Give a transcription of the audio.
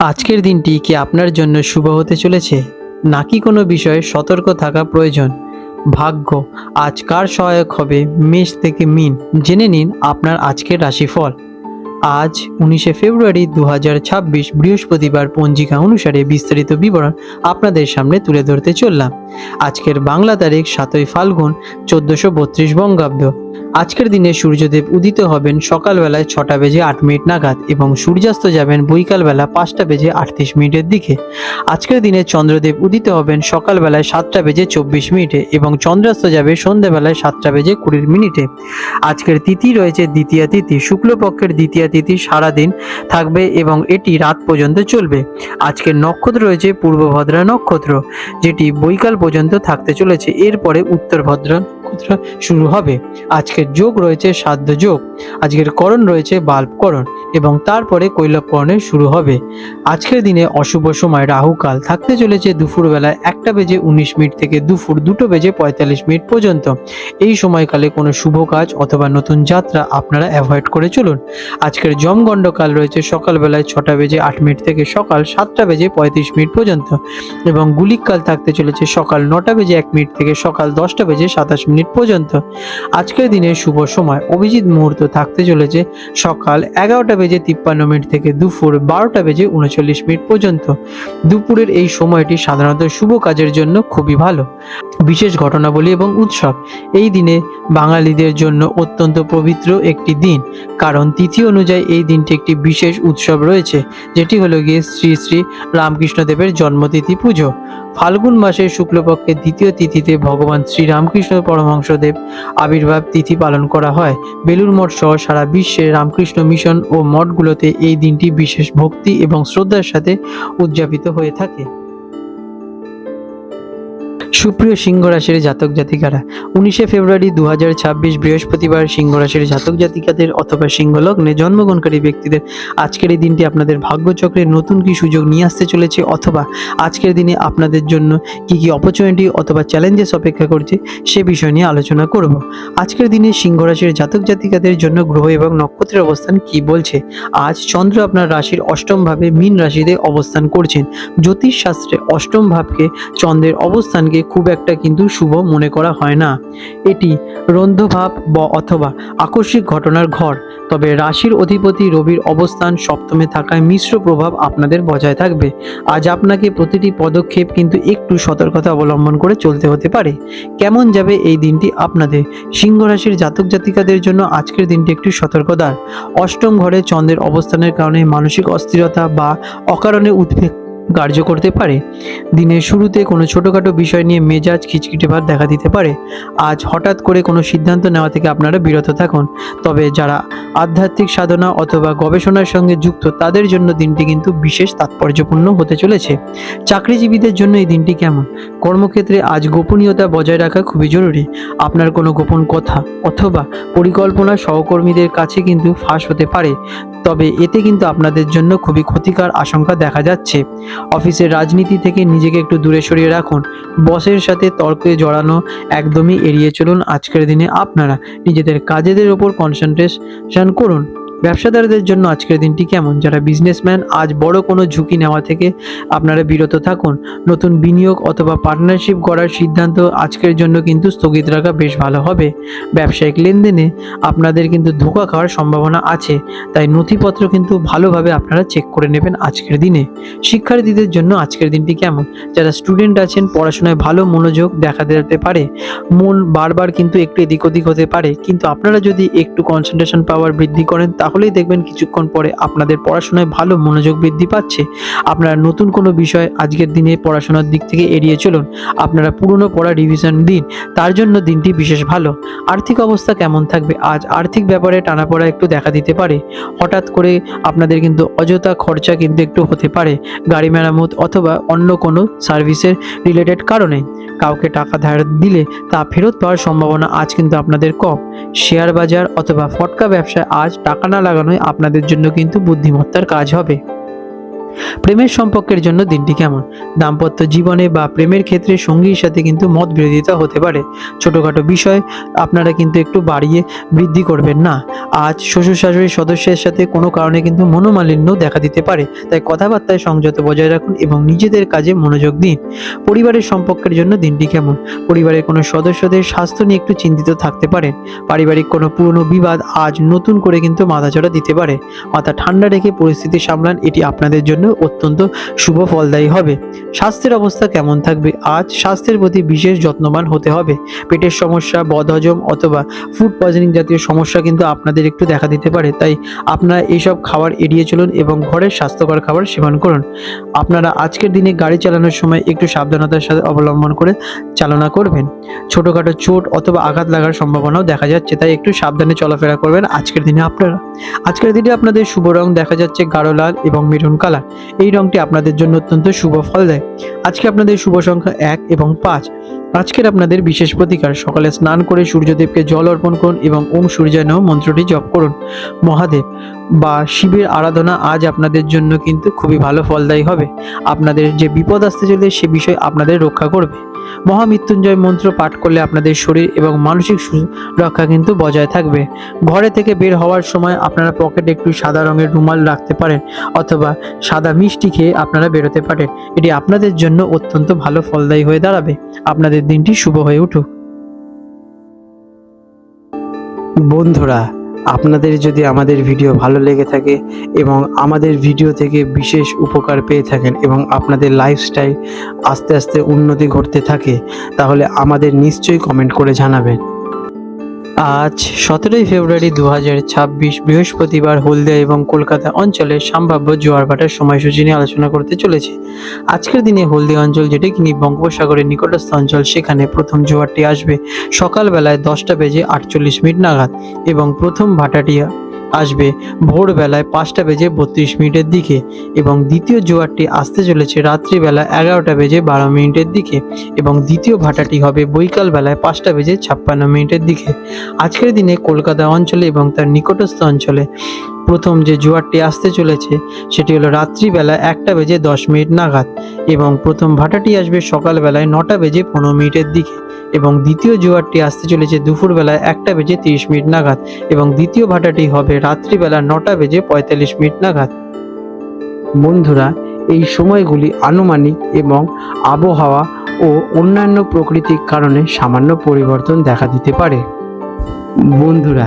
আজকের দিনটি কি আপনার জন্য শুভ হতে চলেছে? নাকি কোনো বিষয়ে সতর্ক থাকা প্রয়োজন? ভাগ্য, আজ কার সহায়ক হবে? মেষ থেকে মিন। জেনে নিন আপনার আজকের রাশিফল। আজ উনিশে ফেব্রুয়ারি দু বৃহস্পতিবার পঞ্জিকা অনুসারে বিস্তারিত বিবরণ আপনাদের সামনে তুলে ধরতে চললাম। আজকের বাংলা তারিখ সাতই ফাল্গুন চোদ্দোশো বত্রিশ বঙ্গাব্দ। আজকের দিনে সূর্যদেব উদিত হবেন সকালবেলায় ছটা বেজে আট মিনিট নাগাদ এবং সূর্যাস্ত যাবেন বৈকালবেলা পাঁচটা বেজে আটত্রিশ মিনিটের দিকে। আজকের দিনে চন্দ্রদেব উদিত হবেন সকালবেলায় সাতটা বেজে চব্বিশ মিনিটে এবং চন্দ্রাস্ত যাবে সন্ধ্যাবেলায় সাতটা বেজে কুড়ি মিনিটে। আজকের তিথি রয়েছে দ্বিতীয় তিথি। শুক্লপক্ষের দ্বিতীয় তিথি সারাদিন থাকবে এবং এটি রাত পর্যন্ত চলবে। আজকের নক্ষত্র রয়েছে পূর্বভদ্রা নক্ষত্র, যেটি বৈকাল পর্যন্ত থাকতে চলেছে। এরপরে উত্তরভদ্রা নক্ষত্র শুরু হবে। আজকের যোগ রয়েছে সাধ্য যোগ। আজকের করণ রয়েছে বাল্বকরণ এবং তারপরে কৈলবকরণের শুরু হবে। আজকের দিনে অশুভ সময় রাহুকাল। থাকতে চলেছে দুপুরবেলায় একটা বেজে উনিশ মিনিট থেকে দুপুর দুটো বেজে পঁয়তাল্লিশ মিনিট পর্যন্ত। এই সময়কালে কোনো শুভ কাজ অথবা নতুন যাত্রা আপনারা অ্যাভয়েড করে চলুন। আজকের জমগণ্ডকাল রয়েছে সকালবেলায় ছটা বেজে আট মিনিট থেকে সকাল সাতটা বেজে পঁয়ত্রিশ মিনিট পর্যন্ত এবং গুলিককাল থাকতে চলেছে সকাল নটা বেজে এক মিনিট থেকে সকাল দশটা বেজে সাতাশ মিনিট পর্যন্ত। আজকের দিনের শুভ সময়। অভিজিৎ মুহূর্ত থাকতে চলেছে সকাল এগারোটা বেজে তিপ্পান্ন মিনিট থেকে দুপুর বারোটা বেজে উনচল্লিশ মিনিট পর্যন্ত। দুপুরের এই সময়টি সাধারণত শুভ কাজের জন্য খুবই ভালো। বিশেষ ঘটনাবলী এবং উৎসব। এই দিনে বাঙালিদের জন্য অত্যন্ত পবিত্র একটি দিন। কারণ তিথি অনুযায়ী এই দিনটি একটি বিশেষ উৎসব রয়েছে। যেটি হলো গিয়ে শ্রী শ্রী রামকৃষ্ণদেবের জন্মতিথি পুজো। ফাল্গুন মাসের শুক্লপক্ষের দ্বিতীয় তিথিতে ভগবান শ্রীরামকৃষ্ণ পরমহংসদেব আবির্ভাব তিথি পালন করা হয়। বেলুর মঠ সহ সারা বিশ্বে রামকৃষ্ণ মিশন ও মঠগুলোতে এই দিনটি বিশেষ ভক্তি এবং শ্রদ্ধার সাথে উদযাপিত হয়ে থাকে। সুপ্রিয় সিংহ রাশির জাতক জাতিকারা, উনিশে ফেব্রুয়ারি দু হাজার ছাব্বিশ বৃহস্পতিবার সিংহ রাশির জাতক জাতিকাদের অথবা সিংহলগ্নে জন্মগ্রহণকারী ব্যক্তিদের আজকের এই দিনটি আপনাদের ভাগ্যচক্রে নতুন কি সুযোগ নিয়ে আসতে চলেছে অথবা আজকের দিনে আপনাদের জন্য কি কি অপরচুনিটি অথবা চ্যালেঞ্জেস অপেক্ষা করছে সে বিষয় নিয়ে আলোচনা করব। আজকের দিনে সিংহ রাশির জাতক জাতিকাদের জন্য গ্রহ এবং নক্ষত্রের অবস্থান কি বলছে? আজ চন্দ্র আপনার রাশির অষ্টম ভাবে মীন রাশিতে অবস্থান করছেন। জ্যোতিষ শাস্ত্রে অষ্টম ভাবকে চন্দ্রের অবস্থানকে খুব একটা কিন্তু শুভ মনে করা হয় না। এটি রন্ধভাব বা অথবা আকস্মিক ঘটনার ঘর। তবে রাশির অধিপতি রবির অবস্থান সপ্তমে থাকায় মিশ্র প্রভাব আপনাদের বজায় থাকবে। আজ আপনাকে প্রতিটি পদক্ষেপ কিন্তু একটু সতর্কতা অবলম্বন করে চলতে হতে পারে। কেমন যাবে এই দিনটি আপনাদের? সিংহ রাশির জাতক জাতিকাদের জন্য আজকের দিনটি একটু সতর্কতার। অষ্টম ঘরে চন্দ্রের অবস্থানের কারণে মানসিক অস্থিরতা বা অকারণে উদ্বেগ কার্য করতে পারে। দিনের শুরুতে কোনো ছোটোখাটো বিষয় নিয়ে মেজাজ খিচখিটে ভাব দেখা দিতে পারে। আজ হঠাৎ করে কোনো সিদ্ধান্ত নেওয়া থেকে আপনারা বিরত থাকুন। তবে যারা আধ্যাত্মিক সাধনা অথবা গবেষণার সঙ্গে যুক্ত, তাদের জন্য দিনটি কিন্তু বিশেষ তাৎপর্যপূর্ণ হতে চলেছে। চাকরিজীবীদের জন্য এই দিনটি কেমন? কর্মক্ষেত্রে আজ গোপনীয়তা বজায় রাখা খুবই জরুরি। আপনার কোনো গোপন কথা অথবা পরিকল্পনা সহকর্মীদের কাছে কিন্তু ফাঁস হতে পারে। তবে এতে কিন্তু আপনাদের জন্য খুবই ক্ষতিকার আশঙ্কা দেখা যাচ্ছে। অফিসের রাজনীতি থেকে নিজেকে একটু দূরে সরিয়ে রাখুন। বসের সাথে তর্কে জড়ানো একদমই এড়িয়ে চলুন আজকের দিনে আপনারা। নিজেদের কাজেদের ওপর কনসেন্ট্রেশন করুন। ব্যবসাদারদের জন্য আজকের দিনটি কেমন? যারা বিজনেসম্যান আজ বড় কোনো ঝুঁকি নেওয়া থেকে আপনারা বিরত থাকুন। নতুন বিনিয়োগ অথবা পার্টনারশিপ করার সিদ্ধান্ত আজকের জন্য কিন্তু স্থগিত রাখা বেশ ভালো হবে। ব্যবসায়িক লেনদেনে আপনাদের কিন্তু ধোকা খাওয়ার সম্ভাবনা আছে, তাই নথিপত্র কিন্তু ভালোভাবে আপনারা চেক করে নেবেন আজকের দিনে। শিক্ষার্থীদের জন্য আজকের দিনটি কেমন? যারা স্টুডেন্ট আছেন, পড়াশোনায় ভালো মনোযোগ দেখা যেতে পারে, মন বারবার কিন্তু একটু এদিক ওদিক হতে পারে, কিন্তু আপনারা যদি একটু কনসেন্ট্রেশন পাওয়ার বৃদ্ধি করেন তাহলেই দেখবেন কিছুক্ষণ পরে আপনাদের পড়াশোনায় ভালো মনোযোগ বৃদ্ধি পাচ্ছে। আপনারা নতুন কোনো বিষয় আজকের দিনে পড়াশোনার দিক থেকে এড়িয়ে চলুন। আপনারা পুরনো পড়া রিভিশন দিন, তার জন্য দিনটি বিশেষ ভালো। আর্থিক অবস্থা কেমন থাকবে? আজ আর্থিক ব্যাপারে টানাপড়া একটু দেখা দিতে পারে। হঠাৎ করে আপনাদের কিন্তু অযথা খরচা কিন্তু একটু হতে পারে। গাড়ি মেরামত অথবা অন্য কোনো সার্ভিসের রিলেটেড কারণে। কাউকে টাকা ধার দিলে তা ফেরত পাওয়ার সম্ভাবনা আজ কিন্তু আপনাদের কম। শেয়ার বাজার অথবা ফটকা ব্যবসায় আজ টাকা না লাগানোই আপনাদের জন্য কিন্তু বুদ্ধিমত্তার কাজ হবে। প্রেমের সম্পর্কের জন্য দিনটি কেমন? দাম্পত্য জীবনে বা প্রেমের ক্ষেত্রে সঙ্গীর সাথে কিন্তু মত বিরোধিতা হতে পারে। ছোটোখাটো বিষয় আপনারা কিন্তু একটু বাড়িয়ে বৃদ্ধি করবেন না। আজ শ্বশুর শাশুড়ির সদস্যের সাথে কোনো কারণে কিন্তু মনোমালিন্য দেখা দিতে পারে। তাই কথাবার্তায় সংযত বজায় রাখুন এবং নিজেদের কাজে মনোযোগ দিন। পরিবারের সম্পর্কের জন্য দিনটি কেমন? পরিবারের কোনো সদস্যদের স্বাস্থ্য নিয়ে একটু চিন্তিত থাকতে পারেন। পারিবারিক কোনো পুরনো বিবাদ আজ নতুন করে কিন্তু মাথাচড়া দিতে পারে। মাথা ঠান্ডা রেখে পরিস্থিতি সামলান, এটি আপনাদের জন্য অত্যন্ত শুভ ফলদায়ী হবে। স্বাস্থ্যের অবস্থা কেমন থাকবে? আজ স্বাস্থ্যের প্রতি বিশেষ যত্নবান হতে হবে। পেটের সমস্যা, বদহজম অথবা ফুড পয়জনিং জাতীয় সমস্যা কিন্তু আপনাদের একটু দেখা দিতে পারে। তাই আপনারা এইসব খাবার এড়িয়ে চলুন এবং ঘরের স্বাস্থ্যকর খাবার সেবন করুন। আপনারা আজকের দিনে গাড়ি চালানোর সময় একটু সাবধানতার সাথে অবলম্বন করে চালনা করবেন। ছোটোখাটো চোট অথবা আঘাত লাগার সম্ভাবনাও দেখা যাচ্ছে, তাই একটু সাবধানে চলাফেরা করবেন আজকের দিনে আপনারা। আজকের দিনে আপনাদের শুভ রং দেখা যাচ্ছে গাঢ় লাল এবং মেরুন কালার। এই রংটি আপনাদের জন্য অত্যন্ত শুভ ফল দেয়। আজকে আপনাদের শুভ সংখ্যা এক এবং পাঁচ। আজকের আপনাদের বিশেষ প্রতিকার, সকালে স্নান করে সূর্যদেবকে জল অর্পণ করুন এবং ওম সূর্যায় নমঃ মন্ত্রটি জপ করুন। মহাদেব, বা শিবের আরাধনা আজ আপনাদের জন্য কিন্তু খুবই ভালো ফলদায়ী হবে। আপনাদের যে বিপদ আসতে চলে সে বিষয় আপনাদের রক্ষা করবে। মহামৃত্যুঞ্জয় মন্ত্র পাঠ করলে আপনাদের শরীর এবং মানসিক সুরক্ষা কিন্তু বজায় থাকবে। ঘরে থেকে বের হওয়ার সময় আপনারা পকেটে একটু সাদা রঙের রুমাল রাখতে পারেন অথবা সাদা মিষ্টি খেয়ে আপনারা বেরোতে পারেন। এটি আপনাদের জন্য অত্যন্ত ভালো ফলদায়ী হয়ে দাঁড়াবে। আপনাদের দিনটি শুভ হয়ে উঠুক। বন্ধুরা, আপনাদের যদি আমাদের ভিডিও ভালো লেগে থাকে এবং আমাদের ভিডিও থেকে বিশেষ উপকার পেয়ে থাকেন এবং আপনাদের লাইফস্টাইল আস্তে আস্তে উন্নতি ঘটতে থাকে, তাহলে আমাদের নিশ্চয়ই কমেন্ট করে জানাবেন। আজ সতেরোই ফেব্রুয়ারি দু ছাব্বিশ বৃহস্পতিবার হলদিয়া এবং কলকাতা অঞ্চলে সম্ভাব্য জোয়ার ভাটার সময়সূচি নিয়ে আলোচনা করতে চলেছে। আজকের দিনে হলদিয়া অঞ্চল যেটি কিনি বঙ্গোপসাগরের নিকটস্থ অঞ্চল, সেখানে প্রথম জোয়ারটি আসবে সকালবেলায় দশটা বেজে আটচল্লিশ মিনিট নাগাদ এবং প্রথম ভাটাটি আসবে ভোরবেলায় পাঁচটা বেজে বত্রিশ মিনিটের দিকে এবং দ্বিতীয় জোয়ারটি আসতে চলেছে রাত্রিবেলা এগারোটা বেজে বারো মিনিটের দিকে এবং দ্বিতীয় ভাটাটি হবে বৈকাল বেলায় পাঁচটা বেজে ছাপ্পান্ন মিনিটের দিকে। আজকের দিনে কলকাতা অঞ্চলে এবং তার নিকটস্থ অঞ্চলে প্রথম যে জোয়ারটি আসতে চলেছে, সেটি হলো রাত্রিবেলা একটা বেজে দশ মিনিট নাগাদ এবং প্রথম ভাটাটি আসবে সকালবেলায় নটা বেজে পনেরো মিনিটের দিকে এবং দ্বিতীয় জোয়ারটি আসতে চলেছে দুপুরবেলায় একটা বেজে তিরিশ মিনিট নাগাদ এবং দ্বিতীয় ভাটাটি হবে রাত্রিবেলা নটা বেজে পঁয়তাল্লিশ মিনিট নাগাদ। বন্ধুরা, এই সময়গুলি আনুমানিক এবং আবহাওয়া ও অন্যান্য প্রাকৃতিক কারণে সামান্য পরিবর্তন দেখা দিতে পারে। বন্ধুরা